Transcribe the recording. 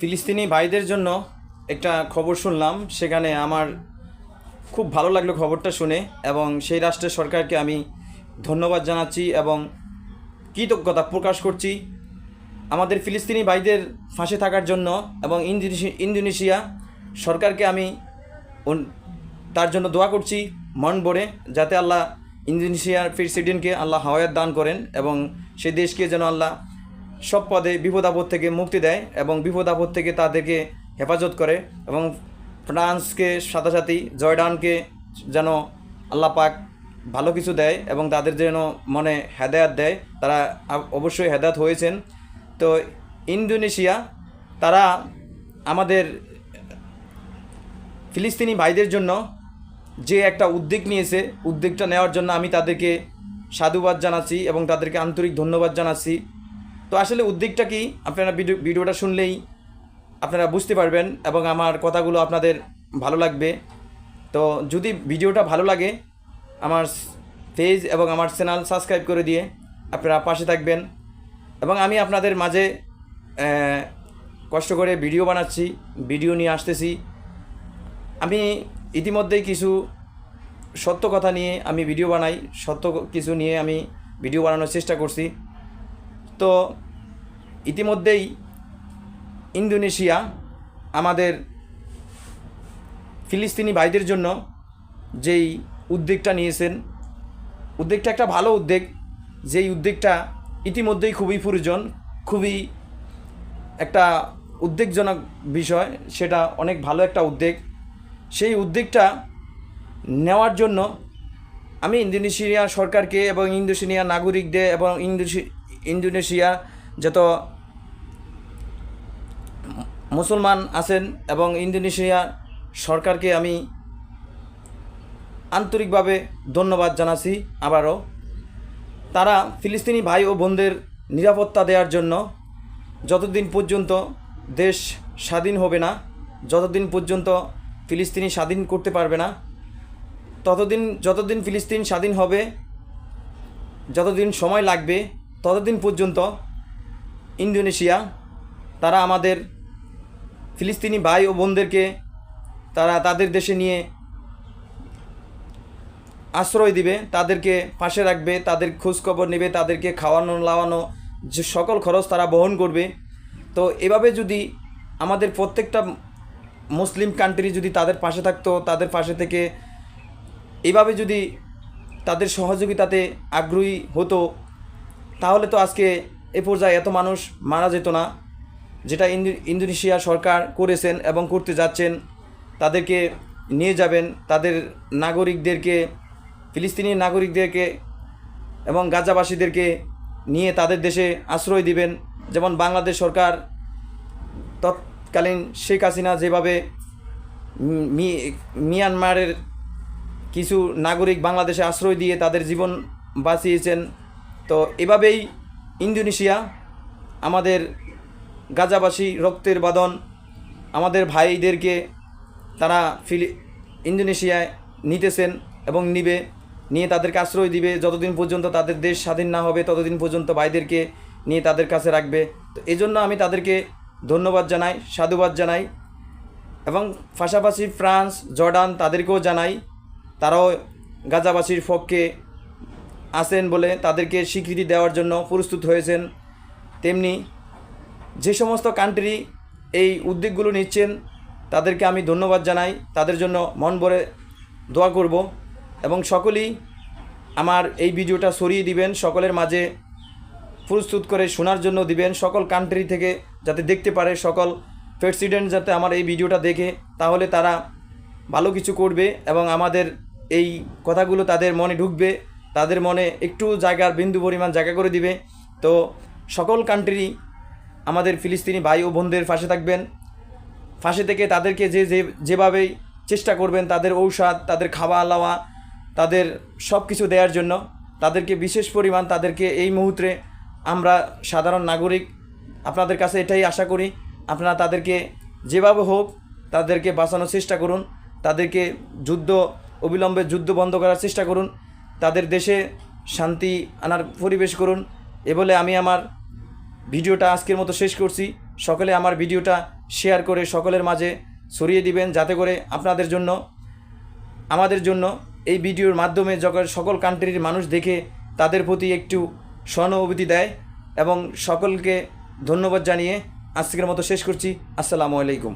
ফিলিস্তিনি ভাইদের জন্য একটা খবর শুনলাম। সেখানে আমার খুব ভালো লাগল খবরটা শুনে এবং সেই রাষ্ট্রের সরকারকে আমি ধন্যবাদ জানাচ্ছি এবং কৃতজ্ঞতা প্রকাশ করছি আমাদের ফিলিস্তিনি ভাইদের ফাঁসে থাকার জন্য এবং ইন্দোনেশি, ইন্দোনেশিয়া সরকারকে আমি তার জন্য দোয়া করছি মন ভরে যাতে আল্লাহ ইন্দোনেশিয়ার প্রেসিডেন্টকে আল্লাহ হাওয়াত দান করেন এবং সেই দেশকে যেন আল্লাহ সব পদে বিপদ আপদ থেকে মুক্তি দেয় এবং বিপদ আপদ থেকে তাদেরকে হেফাজত করে এবং ফ্রান্সকে সাথে জর্ডানকে যেন আল্লাহ পাক ভালো কিছু দেয় এবং তাদের যেন মনে হেদায়াত দেয়, তারা অবশ্যই হেদায়াত হয়েছেন। তো ইন্দোনেশিয়া, তারা আমাদের ফিলিস্তিনি ভাইদের জন্য যে একটা উদ্যোগ নিয়েছে, উদ্যোগটা নেওয়ার জন্য আমি তাদেরকে সাধুবাদ জানাচ্ছি এবং তাদেরকে আন্তরিক ধন্যবাদ জানাচ্ছি। তো আসলে উদ্যোগটা কি? আপনারা ভিডিও, ভিডিওটা শুনলেই আপনারা বুঝতে পারবেন এবং আমার কথাগুলো আপনাদের ভালো লাগবে। তো যদি ভিডিওটা ভালো লাগে, আমার পেজ এবং আমার চ্যানেল সাবস্ক্রাইব করে দিয়ে আপনারা পাশে থাকবেন এবং আমি আপনাদের মাঝে কষ্ট করে ভিডিও বানাচ্ছি, ভিডিও নিয়ে আসতেছি। আমি ইতিমধ্যেই কিছু সত্য কথা নিয়ে আমি ভিডিও বানাই, সত্য কিছু নিয়ে আমি ভিডিও বানানোর চেষ্টা করছি। তো ইতিমধ্যেই ইন্দোনেশিয়া আমাদের ফিলিস্তিনি ভাইদের জন্য যেই উদ্যোগটা নিয়েছেন উদ্যোগটা একটা ভালো উদ্যোগ যেই উদ্যোগটা ইতিমধ্যেই খুবই প্রয়োজন, খুবই একটা উদ্বেগজনক বিষয়, সেটা অনেক ভালো একটা উদ্যোগ সেই উদ্যোগটা নেওয়ার জন্য আমি ইন্দোনেশিয়া সরকারকে এবং ইন্দোনেশিয়া নাগরিকদের এবং ইন্দোনেশি- ইন্দোনেশিয়া যত মুসলমান আছেন এবং ইন্দোনেশিয়া সরকারকে আমি আন্তরিকভাবে ধন্যবাদ জানাচ্ছি আবারও। তারা ফিলিস্তিনি ভাই ও বোনদের নিরাপত্তা দেওয়ার জন্য যতদিন পর্যন্ত দেশ স্বাধীন হবে না, যতদিন পর্যন্ত ফিলিস্তিনি স্বাধীন করতে পারবে না, ততদিন, যতদিন ফিলিস্তিন স্বাধীন হবে, যতদিন সময় লাগবে, ততদিন পর্যন্ত ইন্দোনেশিয়া, তারা আমাদের ফিলিস্তিনি ভাই ও বোনদেরকে তারা তাদের দেশে নিয়ে আশ্রয় দিবে, তাদেরকে পাশে রাখবে, তাদের খোঁজখবর নেবে, তাদেরকে খাওয়ানো, লাওয়ানো, যে সকল খরচ তারা বহন করবে। তো এভাবে যদি আমাদের প্রত্যেকটা মুসলিম কান্ট্রি যদি তাদের পাশে থাকতো, তাদের পাশে থেকে এভাবে যদি তাদের সহযোগিতাতে আগ্রহী হতো, তাহলে তো আজকে এ পর্যায়ে এত মানুষ মারা যেত না। যেটা ইন্দো- ইন্দোনেশিয়া সরকার করেছেন এবং করতে যাচ্ছেন, তাদেরকে নিয়ে যাবেন, তাদের নাগরিকদেরকে, ফিলিস্তিনি নাগরিকদেরকে এবং গাজাবাসীদেরকে নিয়ে তাদের দেশে আশ্রয় দিবেন। যেমন বাংলাদেশ সরকার তৎকালীন শেখ হাসিনা যেভাবে মিয়ানমারের কিছু নাগরিক বাংলাদেশে আশ্রয় দিয়ে তাদের জীবন বাঁচিয়েছেন, তো এভাবেই ইন্দোনেশিয়া আমাদের গাজাবাসী রক্তের বাদন আমাদের ভাইদেরকে তারা ফিলি, ইন্দোনেশিয়ায় নিতেছেন এবং নিবে, নিয়ে তাদেরকে আশ্রয় দিবে। যতদিন পর্যন্ত তাদের দেশ স্বাধীন না হবে, ততদিন পর্যন্ত ভাইদেরকে নিয়ে তাদের কাছে রাখবে। তো এই জন্য আমি তাদেরকে ধন্যবাদ জানাই, সাধুবাদ জানাই এবং পাশাপাশি ফ্রান্স, জর্ডান তাদেরকেও জানাই, তারাও গাজাবাসীর পক্ষে আছেন বলে তাদেরকে স্বীকৃতি দেওয়ার জন্য প্রস্তুত হয়েছেন। তেমনি যে সমস্ত কান্ট্রি এই উদ্যোগগুলো নিচ্ছেন, তাদেরকে আমি ধন্যবাদ জানাই। তাদের জন্য মন ভরে দোয়া করব এবং সকলেই আমার এই ভিডিওটা সরিয়ে দিবেন, সকলের মাঝে প্রস্তুত করে শোনার জন্য দিবেন, সকল কান্ট্রি থেকে যাতে দেখতে পারে, সকল প্রেসিডেন্ট যাতে আমার এই ভিডিওটা দেখে, তাহলে তারা ভালো কিছু করবে এবং আমাদের এই কথাগুলো তাদের মনে ঢুকবে, তাদের মনে একটু জায়গার বিন্দু পরিমাণ জায়গা করে দিবে। তো সকল কান্ট্রি আমাদের ফিলিস্তিনি ভাই ও বোনদের পাশে থাকবেন। ফাঁসে থেকে তাদেরকে যে যে, যেভাবেই চেষ্টা করবেন, তাদের ঔষধ, তাদের খাওয়া লাওয়া তাদের সব কিছু দেওয়ার জন্য, তাদেরকে বিশেষ পরিমাণ তাদেরকে এই মুহূর্তে আমরা সাধারণ নাগরিক, আপনাদের কাছে এটাই আশা করি, আপনারা তাদেরকে যেভাবে হোক তাদেরকে বাঁচানোর চেষ্টা করুন, তাদেরকে যুদ্ধ, অবিলম্বে যুদ্ধ বন্ধ করার চেষ্টা করুন, তাদের দেশে শান্তি আনার পরিবেশ করুন, এ বলে আমি আমার ভিডিওটা আজকের মতো শেষ করছি। সকলে আমার ভিডিওটা শেয়ার করে সকলের মাঝে ছড়িয়ে দিবেন যাতে করে আপনাদের জন্য, আমাদের জন্য এই ভিডিওর মাধ্যমে যখন সকল কান্ট্রির মানুষ দেখে তাদের প্রতি একটু সহানুভূতি দেয় এবং সকলকে ধন্যবাদ জানিয়ে আজকের মতো শেষ করছি। আসসালামু আলাইকুম।